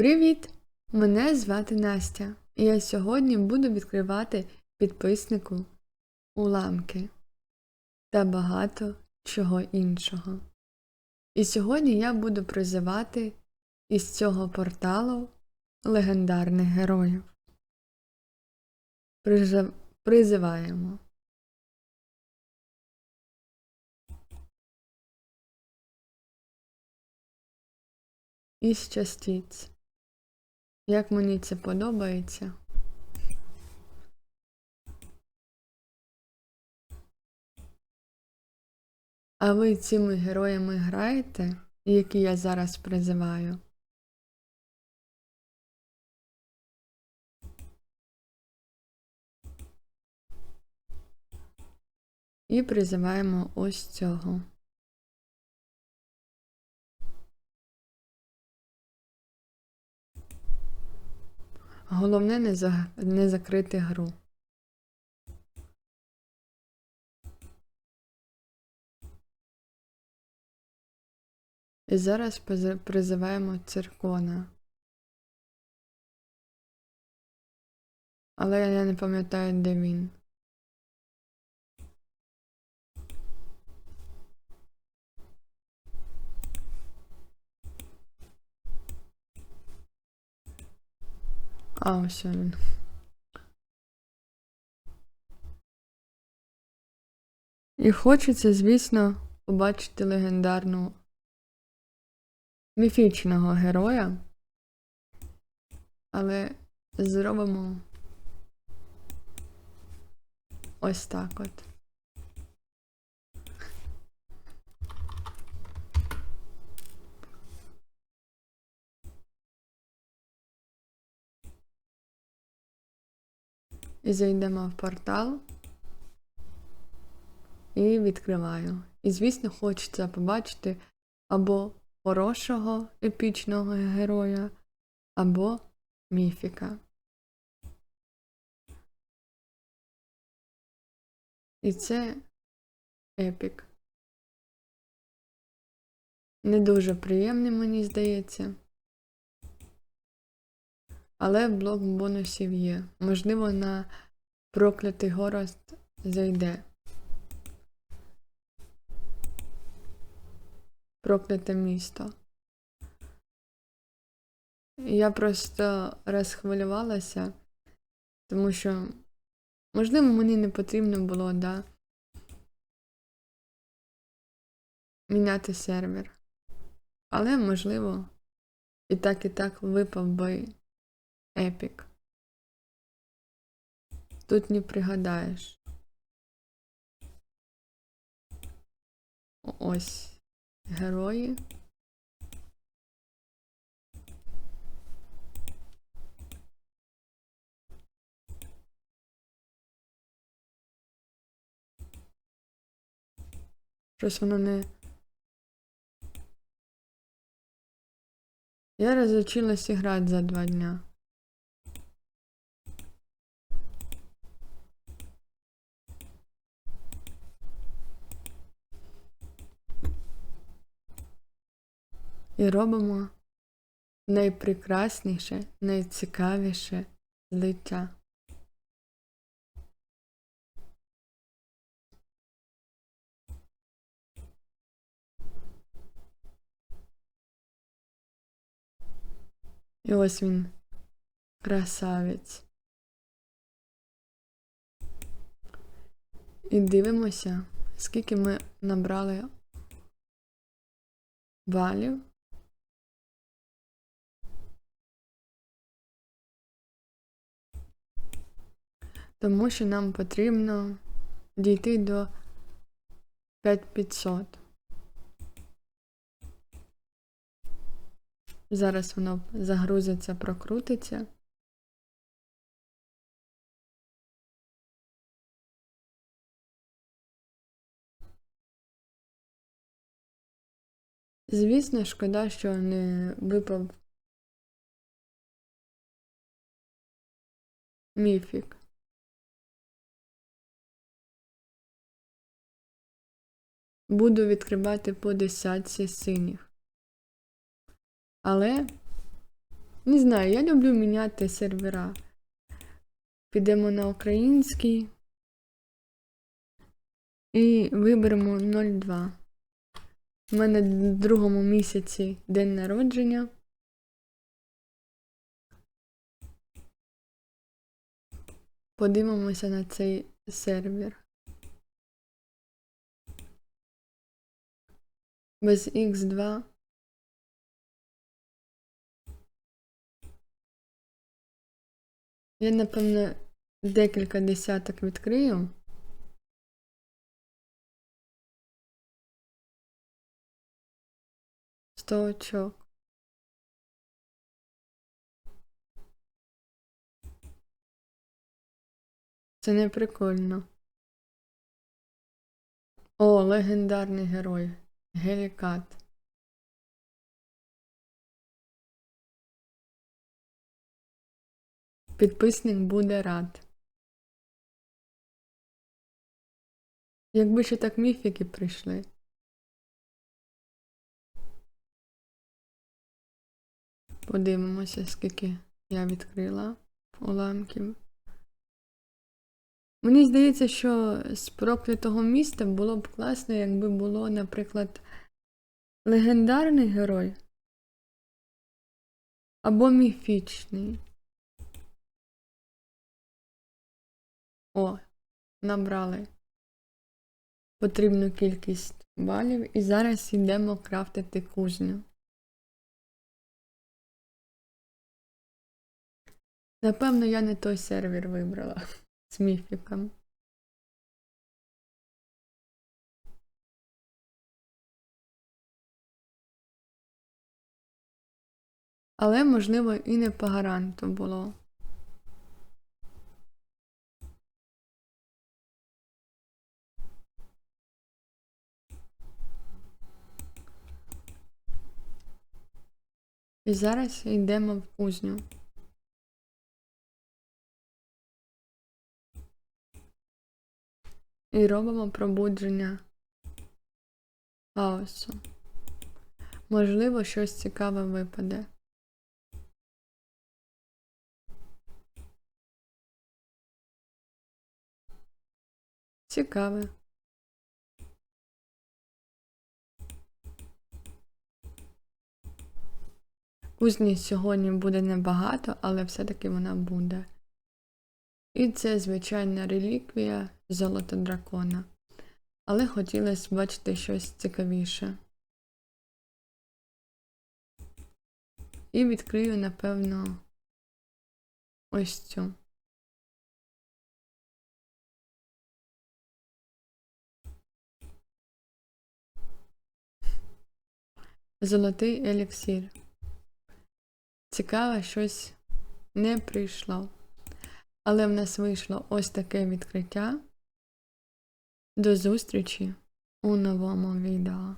Привіт! Мене звати Настя, і я сьогодні буду відкривати підписнику уламки та багато чого іншого. І сьогодні я буду призивати із цього порталу легендарних героїв. Призив... Призиваємо. Із частиць. Як мені це подобається. А ви цими героями граєте, які я зараз призиваю? І призиваємо ось цього. Головне не, за... не закрити гру. І зараз призиваємо циркона. Але я не пам'ятаю, де він. А, ось він. І хочеться, звісно, побачити легендарну міфічного героя. Але зробимо ось так от. І зайдемо в портал і відкриваю. І, звісно, хочеться побачити або хорошого епічного героя, або міфіка. І це епік. Не дуже приємний, мені здається. Але блок бонусів є. Можливо, на проклятий горост зайде. Прокляте місто. Я просто розхвилювалася, тому що, можливо, мені не потрібно було, да, міняти сервер. Але, можливо, і так, і так випав би епік. Тут не пригадаєш. Ось герої. Щось воно не. Я разучилась играть за два дня. І робимо найпрекрасніше, найцікавіше злиття. І ось він, красавець. І дивимося, скільки ми набрали балів. Тому що нам потрібно дійти до 5500. Зараз воно загрузиться, прокрутиться. Звісно, шкода, що не випав міфік. Буду відкривати по десятці синіх. Але Не знаю, я люблю міняти сервера. Підемо на український. І виберемо 02. У мене в другому місяці день народження. Подивимося на цей сервер. Без X2. Я, напевно, декілька десяток відкрию. Сто очок. Це не прикольно. О, легендарний герой. Гелікат. Підписник буде рад. Якби ще так міфіки прийшли. Подивимося, скільки я відкрила уламків. Мені здається, що з проклятого міста було б класно, якби було, наприклад, легендарний герой або міфічний. О, набрали потрібну кількість балів і зараз йдемо крафтити кузню. Напевно, я не той сервер вибрала з міфіком. Але, можливо, і не по гаранту було. І зараз йдемо в кузню. І робимо пробудження хаосу. Можливо, щось цікаве випаде. Цікаве. Кузні сьогодні буде небагато, але все-таки вона буде. І це звичайна реліквія золота дракона. Але хотілося бачити щось цікавіше. І відкрию, напевно, ось цю. Золотий еліксір. Цікаве, щось не прийшло. Але в нас вийшло ось таке відкриття. До зустрічі у новому відео.